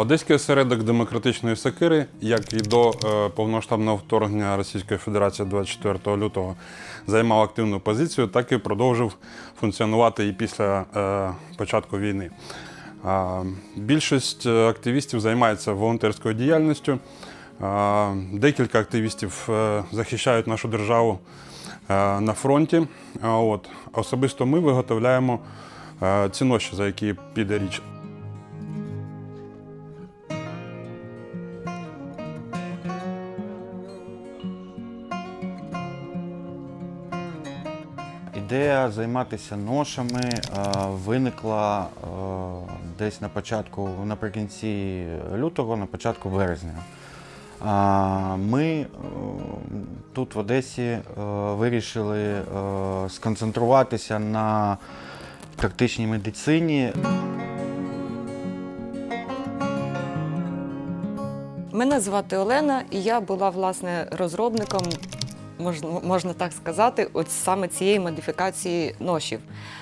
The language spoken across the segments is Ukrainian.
Одеський осередок демократичної сокири, як і до е, повноштабного вторгнення Російської Федерації 24 лютого, займав активну позицію, так і продовжив функціонувати і після е, початку війни. Більшість е, активістів займається волонтерською діяльністю. Декілька активістів захищають нашу державу на фронті. От. Особисто ми виготовляємо ці ноші, за які піде річ. Ідея займатися ношами е, виникла е, десь на початку, наприкінці лютого, на початку березня. А, Ми е, тут в Одесі е, вирішили е, сконцентруватися на практичній медицині. Мене звати Олена, і я була власне розробником, можна, так сказати, от саме цієї модифікації ношів.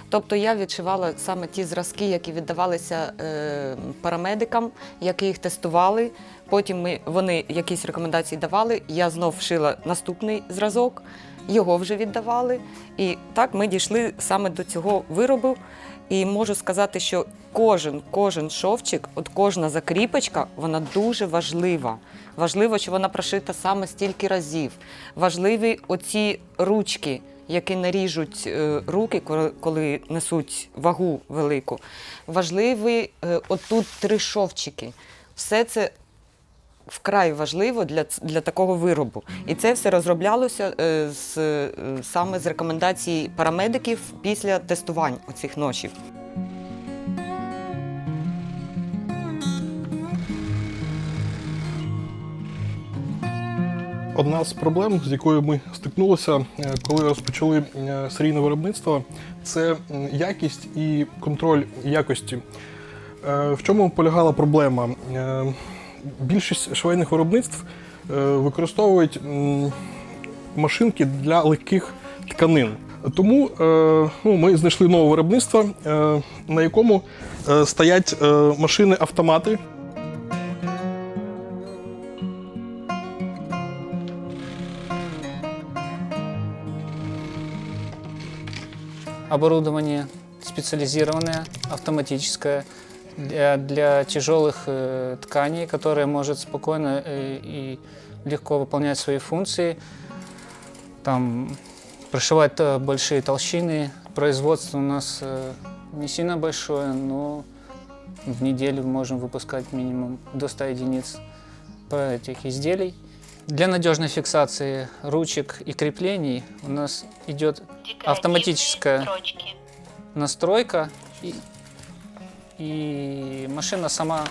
Тобто я відшивала саме ті зразки, які віддавалися е, парамедикам, які їх тестували. Потім ми, вони якісь рекомендації давали. Я знов вшила наступний зразок, його вже віддавали. І так ми дійшли саме до цього виробу. І можу сказати, що кожен, кожен шовчик, от кожна закріпочка, вона дуже важлива. Важливо, що вона прошита саме стільки разів. Важливі оці ручки, які наріжуть е, руки, коли- несуть вагу велику. Важливі е, отут три шовчики. Все це вкрай важливо для, для такого виробу. І це все розроблялося е, з, е, саме з рекомендацій парамедиків після тестувань оцих ношів. Одна з проблем, з якою ми стикнулися, е, коли розпочали серійне виробництво, це якість і контроль якості. В чому полягала проблема? Більшість швейних виробництв е, використовують машинки для легких тканин. Тому е, ну, ми знайшли нове виробництво, е, на якому стоять машини-автомати. оборудование специализированное, автоматическое для, для тяжелых э, тканей, которое может спокойно э, и легко выполнять свои функции. Там прошивать э, большие толщины. Производство у нас э, не сильно большое, но в неделю можем выпускать минимум до 100 единиц этих изделий. Для надежной фиксации ручек и креплений у нас идет автоматическая настройка и, и машина сама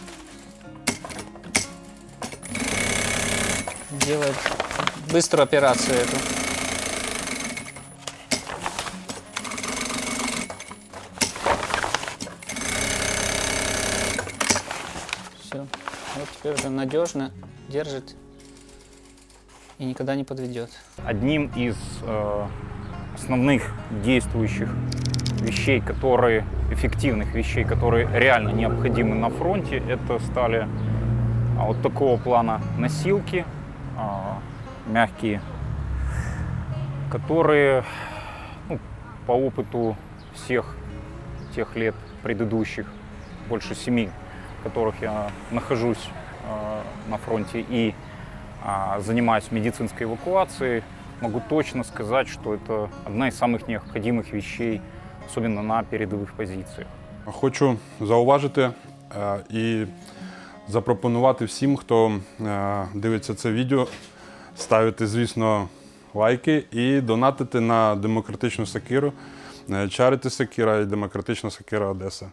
делает быструю операцию эту. Все. Вот теперь уже надежно держит и никогда не подведет. одним из э, основных действующих вещей, которые эффективных вещей, которые реально необходимы на фронте, это стали а, вот такого плана носилки, а, мягкие, которые ну, по опыту всех тех лет предыдущих, больше семи, в которых я нахожусь э, на фронте и а, занимаюсь медицинской эвакуацией, могу точно сказать, что это одна из самых необходимых вещей, особенно на передових позиціях. Хочу зауважити е, і запропонувати всім, хто е, дивиться це відео, ставити, звісно, лайки і донатити на демократичну сакиру, е, чарити Сакіра і демократична Сакира Одеса.